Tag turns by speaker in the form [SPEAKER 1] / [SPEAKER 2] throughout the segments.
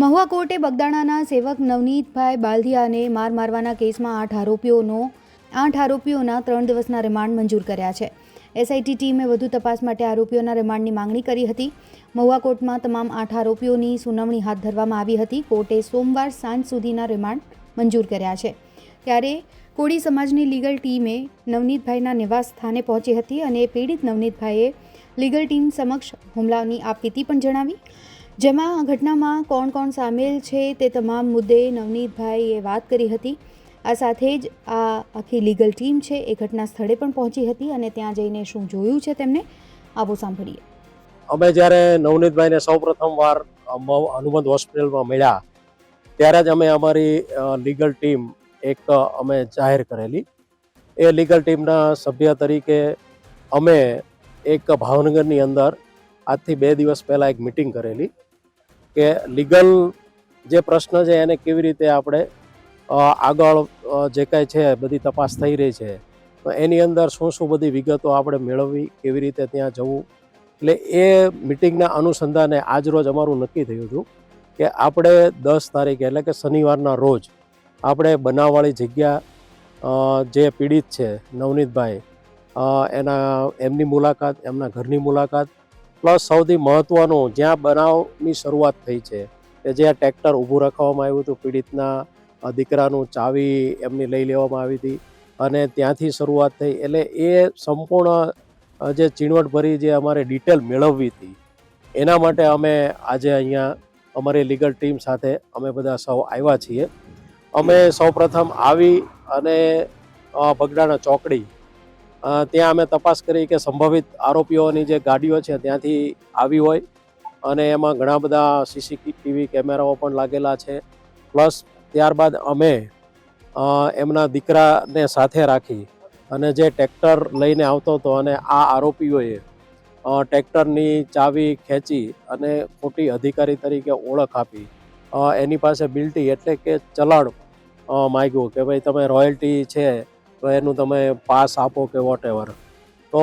[SPEAKER 1] મહુવા કોર્ટે બગદાણાના સેવક નવનીતભાઈ બાલધિયાને માર મારવાના કેસમાં આઠ આરોપીઓનો આઠ આરોપીઓના ત્રણ દિવસના રિમાન્ડ મંજૂર કર્યા છે. એસઆઈટી ટીમે વધુ તપાસ માટે આરોપીઓના રિમાન્ડની માંગણી કરી હતી. મહુવા કોર્ટમાં તમામ આઠ આરોપીઓની સુનાવણી હાથ ધરવામાં આવી હતી. કોર્ટે સોમવાર સાંજ સુધીના રિમાન્ડ મંજૂર કર્યા છે. ત્યારે કોળી સમાજની લીગલ ટીમે નવનીતભાઈના નિવાસ સ્થાને પહોંચી હતી અને પીડિત નવનીતભાઈએ લીગલ ટીમ સમક્ષ હુમલાની આપવીતી પણ જણાવી જેમાં ઘટનામાં કોણ કોણ સામેલ છે તે તમામ મુદ્દે નવનીતભાઈએ વાત કરી હતી. આ સાથે જ આ આખી લીગલ ટીમ છે એ ઘટના સ્થળે પણ પહોંચી હતી અને ત્યાં જઈને શું જોયું છે તેમને, આવો સાંભળીએ.
[SPEAKER 2] અમે જ્યારે નવનીતભાઈને સૌ પ્રથમવાર હનુમંત હોસ્પિટલમાં મળ્યા, ત્યારે જ અમે અમારી લીગલ ટીમ એક અમે જાહેર કરેલી. એ લીગલ ટીમના સભ્ય તરીકે અમે એક ભાવનગરની અંદર આજથી બે દિવસ પહેલાં એક મિટિંગ કરેલી. કે લીગલ જે પ્રશ્ન છે એને કેવી રીતે આપણે આગળ જે કાંઈ છે બધી તપાસ થઈ રહી છે. તો એની અંદર શું શું બધી વિગતો આપણે મેળવવી, કેવી રીતે ત્યાં જવું? એટલે એ મિટિંગના અનુસંધાને આજરોજ અમારું નક્કી થયું હતું કે આપણે દસ તારીખે એટલે કે શનિવારના રોજ આપણે બનાવવાળી જગ્યા જે પીડિત છે નવનીતભાઈ એના, એમની મુલાકાત, એમના ઘરની મુલાકાત પ્લસ સૌથી મહત્ત્વનું જ્યાં બનાવની શરૂઆત થઈ છે, કે જ્યાં ટ્રેક્ટર ઊભું રાખવામાં આવ્યું હતું, પીડિતના દીકરાનું ચાવી એમની લઈ લેવામાં આવી હતી અને ત્યાંથી શરૂઆત થઈ એટલે એ સંપૂર્ણ જે ચીણવટભરી જે અમારે ડિટેલ મેળવવી હતી, એના માટે અમે આજે અહીંયા અમારી લીગલ ટીમ સાથે અમે બધા સૌ આવ્યા છીએ. અમે સૌપ્રથમ આવી અને ભગડાના ચોકડી ત્યાં અમે તપાસ કરી કે સંભવિત આરોપીઓની જે ગાડીઓ છે ત્યાંથી આવી હોય. અને એમાં ઘણા બધા સીસીટીવી કેમેરાઓ પણ લાગેલા છે. પ્લસ ત્યારબાદ અમે એમના દીકરાને સાથે રાખી અને જે ટ્રેક્ટર લઈને આવતો હતો અને આ આરોપીઓએ ટ્રેક્ટરની ચાવી ખેંચી અને ખોટી અધિકારી તરીકે ઓળખ આપી. એની પાસે બિલ્ટી એટલે કે ચલાણ માગ્યું કે ભાઈ તમે રોયલ્ટી છે તો એનું તમે પાસ આપો કે વોટ એવર તો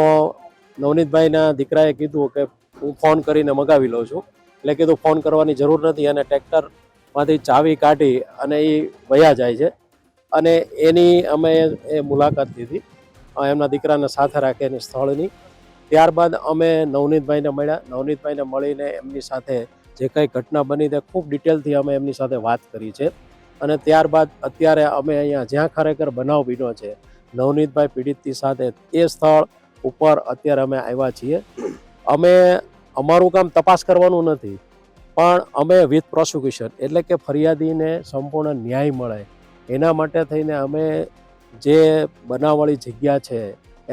[SPEAKER 2] નવનીતભાઈના દીકરાએ કીધું કે હું ફોન કરીને મગાવી લઉં છું. એટલે કીધું ફોન કરવાની જરૂર નથી અને ટ્રેક્ટરમાંથી ચાવી કાઢી અને એ વયા જાય છે. અને એની અમે એ મુલાકાત લીધી. એમના દીકરાને સાથે રાખી એની સ્થળની. ત્યારબાદ અમે નવનીતભાઈને મળ્યા. નવનીતભાઈને મળીને એમની સાથે જે કંઈ ઘટના બની તે ખૂબ ડિટેલથી અમે એમની સાથે વાત કરી છે. અને ત્યારબાદ અત્યારે અમે અહીંયા જ્યાં ખરેખર બનાવ બન્યો છે, નવનીતભાઈ પીડિતની સાથે એ સ્થળ ઉપર અત્યારે અમે આવ્યા છીએ. અમે, અમારું કામ તપાસ કરવાનું નથી, પણ અમે વિથ પ્રોસિક્યુશન એટલે કે ફરિયાદીને સંપૂર્ણ ન્યાય મળે. એના માટે થઈને અમે જે બનાવવાળી જગ્યા છે,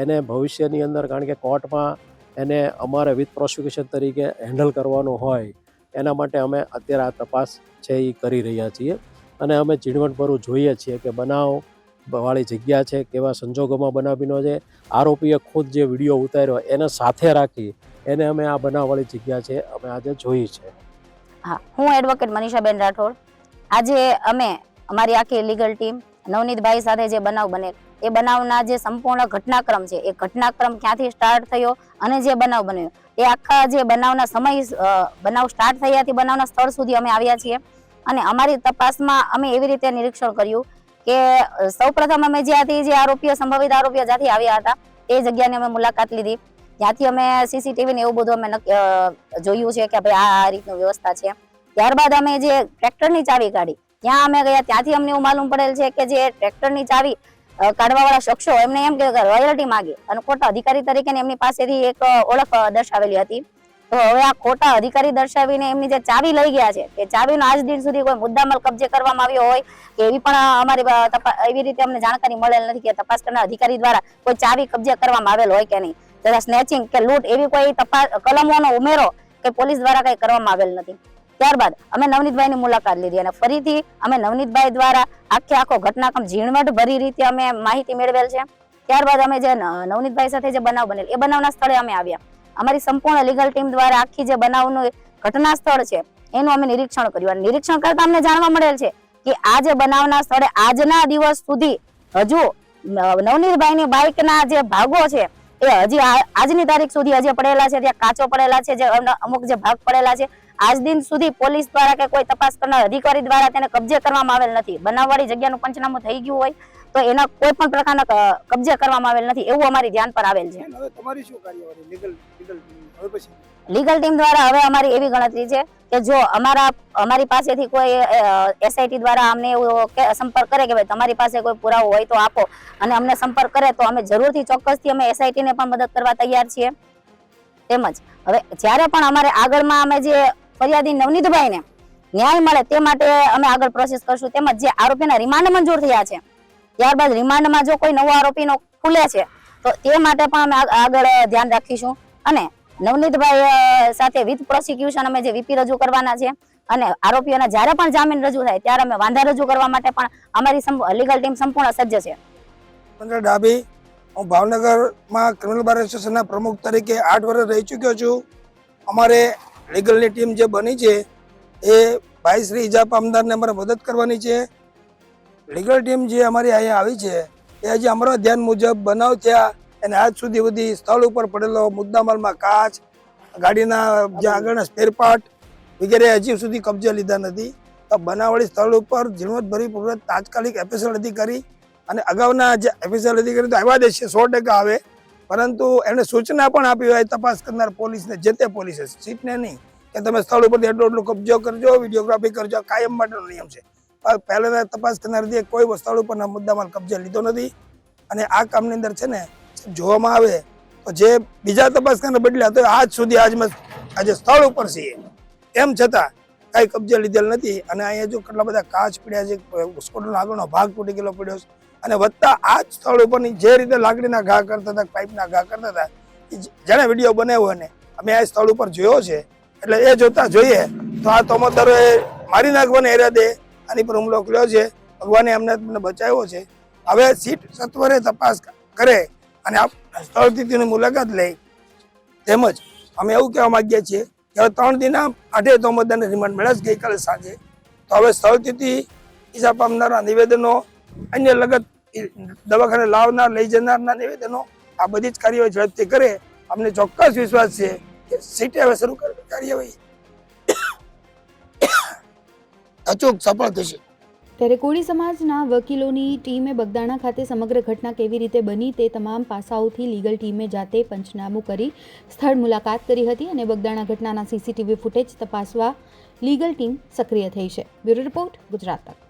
[SPEAKER 2] એને ભવિષ્યની અંદર કારણ કે કોર્ટમાં એને અમારે વિથ પ્રોસિક્યુશન તરીકે હેન્ડલ કરવાનું હોય, એના માટે અમે અત્યારે આ તપાસ છે એ કરી રહ્યા છીએ. અને અમે ઝીણવટભરું જોઈએ છીએ કે બનાવ વાળી જગ્યા છે, કેવા સંજોગોમાં બનાવીનો છે. આરોપીએ ખુદ જે વીડિયો ઉતાર્યો એને સાથે રાખી એને અમે આ બનાવવાળી જગ્યા છે, અમે આજે જોઈ છે.
[SPEAKER 3] હા, હું એડવોકેટ મનીષાબેન રાઠોડ. આજે અમે, અમારી આખી લીગલ ટીમ નવનીતભાઈ સાથે જે બનાવ બને એ બનાવના જે સંપૂર્ણ ઘટનાક્રમ છે, એ ઘટનાક્રમ ક્યાંથી સ્ટાર્ટ થયો અને જે બનાવ બન્યો, એ આખા જે બનાવના સમય બનાવ સ્ટાર્ટ થયાથી બનાવના સ્થળ સુધી અમે આવ્યા છીએ. અને અમારી તપાસમાં અમે એવી રીતે નિરીક્ષણ કર્યું કે સૌપ્રથમ અમે જ્યાંથી જે આરોપીઓ, સંભવિત આરોપીઓ જ્યાંથી આવ્યા હતા, એ જગ્યાની અમે મુલાકાત લીધી. ત્યાંથી અમે સીસીટીવી ને એવું બધું અમે જોયું છે કે ભાઈ આ રીતનું વ્યવસ્થા છે. ત્યારબાદ અમે જે ટ્રેક્ટરની ચાવી કાઢી, ત્યાં અમે ગયા, ત્યાંથી અમને એવું માલુમ પડેલ છે કે જે ટ્રેક્ટરની ચાવી કાઢવાવાળા શખ્સો એમને એમ કે રોયલ્ટી માંગી અને ખોટા અધિકારી તરીકે એમની પાસેથી એક ઓળખ દર્શાવેલી હતી. તો હવે આ ખોટા અધિકારી દર્શાવીને એમની જે ચાવી લઈ ગયા છે, એ ચાવીનો આજ દિન સુધી કોઈ મુદ્દામાલ કબજે કરવામાં આવ્યો હોય કે એવી પણ અમારી એવી રીતે અમને જાણકારી મળેલ નથી કે તપાસ કરનાર અધિકારી દ્વારા કોઈ ચાવી કબજે કરવામાં આવેલ હોય કે નહીં. તથા સ્નેચિંગ કે લૂંટ એવી કોઈ તપાસ, કલમોનો ઉમેરો કે પોલીસ દ્વારા કંઈ કરવામાં આવેલ નથી. ત્યારબાદ અમે નવનીતભાઈની મુલાકાત લીધી અને ફરીથી અમે નવનીતભાઈ દ્વારા આખે આખો ઘટનાક્રમ ઝીણવટ ભરી રીતે અમે માહિતી મેળવેલ છે. ત્યારબાદ અમે જે નવનીતભાઈ સાથે જે બનાવ બનેલ, એ બનાવના સ્થળે અમે આવ્યા. અમારી સંપૂર્ણ લીગલ ટીમ દ્વારા આખી જે બનાવનું ઘટના સ્થળ છે, એનું અમે નિરીક્ષણ કર્યું. નિરીક્ષણ કરતા અમને જાણવા મળેલ છે કે આ જે બનાવના સ્થળે આજના દિવસ સુધી હજુ નવનીતભાઈની બાઇકના જે ભાગો છે, એ હજી આજની તારીખ સુધી હજી પડેલા છે, ત્યાં કાચો પડેલા છે, જે અમુક જે ભાગ પડેલા છે, આજ દિન સુધી પોલીસ દ્વારા કે કોઈ તપાસ કરનાર અધિકારી દ્વારા તેને કબજે કરવામાં આવેલ નથી. બનાવવાળી જગ્યાનું પંચનામું થઈ ગયું હોય તો એના કોઈ પણ પ્રકારના કબજે કરવામાં આવેલ નથી એવું અમારી ધ્યાન પર આવેલ છે.
[SPEAKER 4] હવે તમારી શું કાર્યવાહી? લીગલ લીગલ હવે પછી?
[SPEAKER 3] લીગલ ટીમ દ્વારા હવે અમારી એવી ગણતરી છે કે જો અમારા અમારી પાસેથી કોઈ એસઆઈટી દ્વારા અમને એવું સંપર્ક કરે કે ભાઈ તમારી પાસે કોઈ પુરાવો હોય તો આપો અને અમને સંપર્ક કરે તો અમે જરૂરથી ચોક્કસથી અમે એસઆઈટીને પણ મદદ કરવા તૈયાર છીએ. તેમજ હવે જ્યારે પણ અમારે આગળમાં અમે જે ફરિયાદી નવનીતભાઈને ન્યાય મળે તે માટે અમે આગળ પ્રોસેસ કરશું. તેમજ જે આરોપીના રિમાન્ડ મંજૂર થયા છે ત્યારબાદ રિમાન્ડમાં જો કોઈ નવો આરોપીનો ખુલે છે, તો તે માટે પણ અમે આગળ ધ્યાન રાખીશું. અને નવનીતભાઈ સાથે વિથ પ્રોસિક્યુશન અમે જે વીપી રજૂ કરવાના છે, અને આરોપીઓના જ્યારે પણ જામીન રજૂ થાય, ત્યારે અમે વાંધા રજૂ કરવા માટે પણ અમારી લીગલ ટીમ સંપૂર્ણ સજ્જ છે.
[SPEAKER 4] ડાભી, હું ભાવનગરમાં ક્રિમિનલ બાર એસોસિએશનના પ્રમુખ તરીકે આઠ વર્ષ રહી ચૂક્યો છું. અમારે લીગલની ટીમ જે બની છે, એ ભાઈ શ્રી ઇજા પામદારને અમારે મદદ કરવાની છે. લીગલ ટીમ જે અમારી અહીંયા આવી છે, એ હજી અમારા ધ્યાન મુજબ બનાવ થયા અને આજ સુધી બધી સ્થળ ઉપર પડેલો મુદ્દામાલમાં કાચ, ગાડીના જે આગળના સ્પેરપાર્ટ વગેરે હજી સુધી કબજે લીધા નથી. તો બનાવવાળી સ્થળ ઉપર ઝીણવટભરી પૂર્વક તાત્કાલિક એફએસએલ અધિકારી અને અગાઉના જે એફએસએલ અધિકારી તો આવ્યા દેશે સો ટકા આવે. પરંતુ એમણે સૂચના પણ આપી હોય, તપાસ કરનાર પોલીસને, જે તે પોલીસે સીટને નહીં, કે તમે સ્થળ ઉપરથી એટલો એટલો કબજો કરજો, વિડીયોગ્રાફી કરજો કાયમ માટેનો નિયમ છે. પણ પહેલાના તપાસ કરનાર કોઈ સ્થળ ઉપરના મુદ્દામાં કબજે લીધો નથી. અને આ કામની અંદર છે ને જોવામાં આવે, તો જે બીજા તપાસ કરનાર બદલ્યા તો આજ સુધી આજમાં આજે સ્થળ ઉપર છીએ. એમ છતાં, કાંઈ કબજે લીધેલ નથી. અને અહીંયા જો કેટલા બધા કાચ પડ્યા છે સ્કૂટરનો આગળનો ભાગ તૂટી ગયેલો પડ્યો છે. અને વધતા આ જ સ્થળ ઉપરની જે રીતે લાકડીના ઘા કરતા હતા, પાઇપના ઘા કરતા હતા જેને વીડિયો બનાવ્યો અને અમે આ સ્થળ ઉપર જોયો છે. એટલે એ જોતા જોઈએ. તો આ તોમતદારોએ મારી નાખવાને ઈરાદે આની પર હુમલો કર્યો છે. ભગવાને એમને તમને બચાવ્યો છે. હવે સીટ સત્વરે તપાસ કરે અને આ સ્થળથી મુલાકાત લે. તેમજ અમે એવું કહેવા માંગીએ છીએ કે ત્રણ દિનના આઠે તોમદાને રિમાન્ડ મળ્યા છે ગઈકાલે સાંજે. તો હવે સ્થળથી ઈજા પામનારા નિવેદનો, અન્ય લગત દવાખાને લાવનાર, લઈ જનારના નિવેદનો, આ બધી જ કાર્યવાહી ઝડપથી કરે. અમને ચોક્કસ વિશ્વાસ છે કે સીટે હવે શરૂ કાર્યવાહી અચૂક સફળ થશે.
[SPEAKER 1] ત્યારે કોળી સમાજના વકીલોની ટીમે બગદાણા ખાતે સમગ્ર ઘટના કેવી રીતે બની તે તમામ પાસાઓથી લીગલ ટીમે જાતે પંચનામું કરી સ્થળ મુલાકાત કરી હતી અને બગદાણા ઘટનાના સીસીટીવી ફૂટેજ તપાસવા લીગલ ટીમ સક્રિય થઈ છે. બ્યુરો રિપોર્ટ ગુજરાત તક.